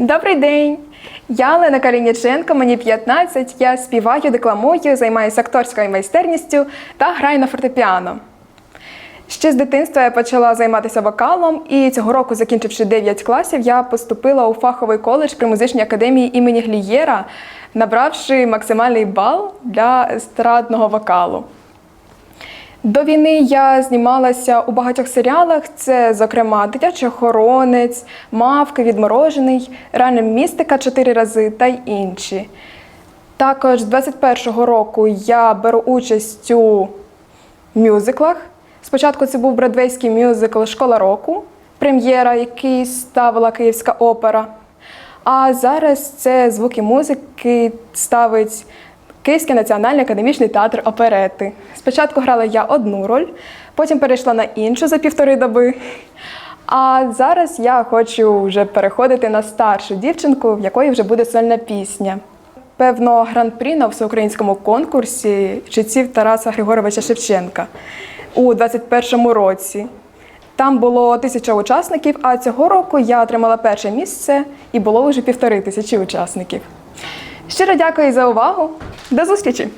Добрий день! Я Лена Калініченко, мені 15. Я співаю, декламую, займаюся акторською майстерністю та граю на фортепіано. Ще з дитинства я почала займатися вокалом, і цього року, закінчивши 9 класів, я поступила у фаховий коледж при музичній академії імені Глієра, набравши максимальний бал для естрадного вокалу. До війни я знімалася у багатьох серіалах. Це, зокрема, Дитячий охоронець, Мавки, Відморожений, Реальна містика чотири рази та й інші. Також з 21-го року я беру участь у мюзиклах. Спочатку це був бродвейський мюзикл Школа року, прем'єра, який ставила Київська опера. А зараз це звуки музики ставить Київський національний академічний театр оперети. Спочатку грала я одну роль, потім перейшла на іншу за півтори доби. А зараз я хочу вже переходити на старшу дівчинку, в якої вже буде сольна пісня. Певно, гран-прі на всеукраїнському конкурсі читців Тараса Григоровича Шевченка у 21-му році. Там було тисяча учасників, а цього року я отримала перше місце і було вже півтори тисячі учасників. Щиро дякую за увагу. До зустрічі!